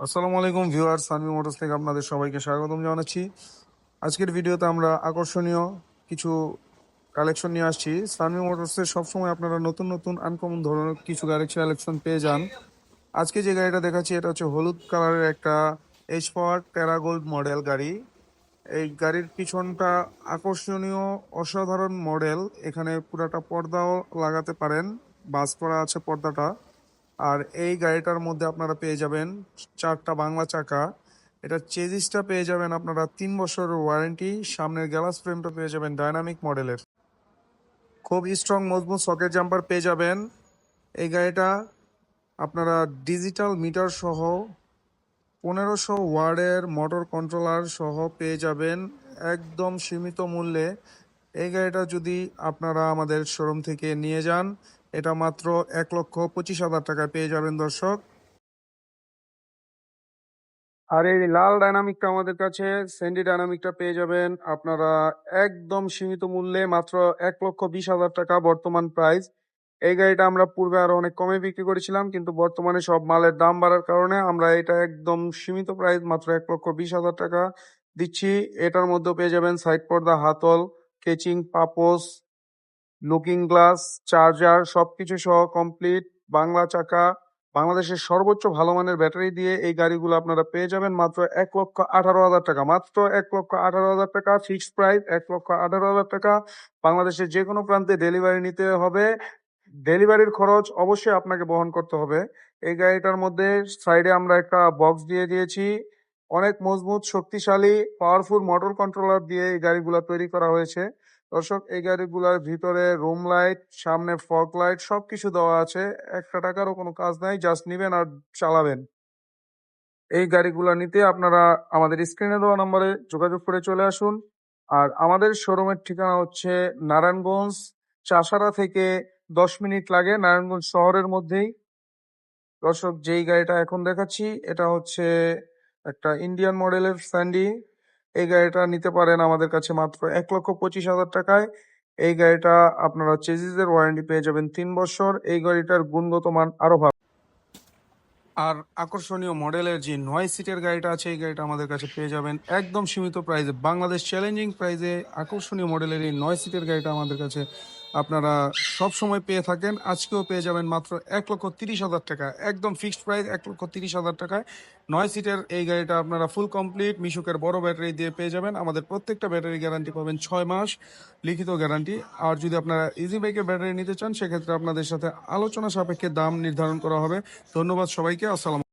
আসসালামু আলাইকুম viewer Sanvi motors থেকে আপনাদের সবাইকে স্বাগতম জানাচ্ছি। আজকের ভিডিওতে আমরা আকর্ষণীয় কিছু কালেকশন নিয়ে আসছি। সানভি মোটরসে সবসময় আপনারা নতুন নতুন আনকমন ধরনের কিছু গাড়ির কালেকশন পেয়ে যান। আজকে যে গাড়িটা দেখাচ্ছি, এটা হচ্ছে হলুদ কালারের একটা এইচ পাওয়ার টেরা গোল্ড মডেল গাড়ি। এই গাড়ির পিছনটা আকর্ষণীয়, অসাধারণ মডেল এখানে পুরাটা পর্দাও লাগাতে পারেন। বাস করা আছে পর্দাটা। আর এই গাড়িটার মধ্যে আপনারা পেয়ে যাবেন চারটা বাংলা চাকা। এটা চেজিসটা পেয়ে যাবেন আপনারা তিন বছরের ওয়ারেন্টি সামনের গ্যালাস ফ্রেমটা পেয়ে যাবেন ডাইনামিক মডেলের খুব স্ট্রং মজবুত সকেট জাম্পার পেয়ে যাবেন। এই গাড়িটা আপনারা ডিজিটাল মিটার সহ পনেরোশো ওয়ার্ডের মোটর কন্ট্রোলার সহ পেয়ে যাবেন একদম সীমিত মূল্যে। এই গাড়িটা যদি আপনারা আমাদের শোরুম থেকে নিয়ে যান এটা মাত্র এক লক্ষ পঁচিশ হাজার টাকায় পেয়ে যাবেন দর্শক। আর এই লাল ডাইনামিকটা আমাদের কাছে স্যান্ডি ডাইনামিকটা পেয়ে যাবেন আপনারা একদম সীমিত মূল্যে মাত্র এক লক্ষ বিশ হাজার টাকা বর্তমান প্রাইস। এই গাড়িটা আমরা পূর্বে আরও অনেক কমে বিক্রি করেছিলাম, কিন্তু বর্তমানে সব মালের দাম বাড়ার কারণে আমরা এটা একদম সীমিত প্রাইস মাত্র এক লক্ষ বিশ হাজার টাকা দিচ্ছি। এটার মধ্যে পেয়ে যাবেন সাইড পর্দা, হাতল, কেচিং পাপোস লুকিং গ্লাস চার্জার সবকিছু সহ কমপ্লিট বাংলা চাকা, বাংলাদেশের সর্বোচ্চ ভালো মানের ব্যাটারি দিয়ে এই গাড়িগুলো আপনারা পেয়ে যাবেন মাত্র এক লক্ষ আঠারো হাজার টাকা। মাত্র এক লক্ষ আঠারো হাজার টাকা ফিক্সড প্রাইস এক লক্ষ আঠারো হাজার টাকা। বাংলাদেশের যে কোনো প্রান্তে ডেলিভারি নিতে হবে। ডেলিভারির খরচ অবশ্যই আপনাকে বহন করতে হবে। এই গাড়িটার মধ্যে সাইডে আমরা একটা বক্স দিয়ে দিয়েছি। অনেক মজবুত, শক্তিশালী পাওয়ারফুল মোটর কন্ট্রোলার দিয়ে এই গাড়িগুলো তৈরি করা হয়েছে। দর্শক, এই গাড়িগুলোর ভিতরে রুম লাইট সামনে ফগ লাইট সবকিছু দেওয়া আছে। একটা টাকারও কোনো কাজ নাই জাস্ট নিবেন আর চালাবেন। এই গাড়িগুলো নিতে আপনারা আমাদের স্ক্রিনে দেওয়া নম্বরে যোগাযোগ করে চলে আসুন। আর আমাদের শোরুমের ঠিকানা হচ্ছে নারায়ণগঞ্জ, চাষারা থেকে দশ মিনিট লাগে নারায়ণগঞ্জ শহরের মধ্যেই। দর্শক, যেই গাড়িটা এখন দেখাচ্ছি, এটা হচ্ছে একটা ইন্ডিয়ান মডেলের স্যান্ডি এই গাড়িটা নিতে পারেন আমাদের কাছে মাত্র এক লক্ষ পঁচিশ হাজার টাকায়। এই গাড়িটা আপনারা চেজিসের ওয়ারেন্টি পেয়ে যাবেন তিন বছর। এই গাড়িটার গুণগত মান আরও ভালো। আর আকর্ষণীয় মডেলের যে নয় সিটের গাড়িটা আছে, এই গাড়িটা আমাদের কাছে পেয়ে যাবেন একদম সীমিত প্রাইজে বাংলাদেশ চ্যালেঞ্জিং প্রাইজে আকর্ষণীয় মডেলের এই নয় সিটের গাড়িটা আমাদের কাছে আপনারা সব সময় পেয়ে থাকেন। আজকেও পেয়ে যাবেন মাত্র এক লক্ষ তিরিশ হাজার টাকা। একদম ফিক্সড প্রাইস এক লক্ষ তিরিশ হাজার টাকায়। নয় সিটের এই গাড়িটা আপনারা ফুল কমপ্লিট মিশুকের বড় ব্যাটারি দিয়ে পেয়ে যাবেন। আমাদের প্রত্যেকটা ব্যাটারি গ্যারান্টি পাবেন ছয় মাস লিখিত গ্যারান্টি আর যদি আপনারা ইজি বাইকের ব্যাটারি নিতে চান, সেক্ষেত্রে আপনাদের সাথে আলোচনা সাপেক্ষে দাম নির্ধারণ করা হবে। ধন্যবাদ সবাইকে, আসসালাম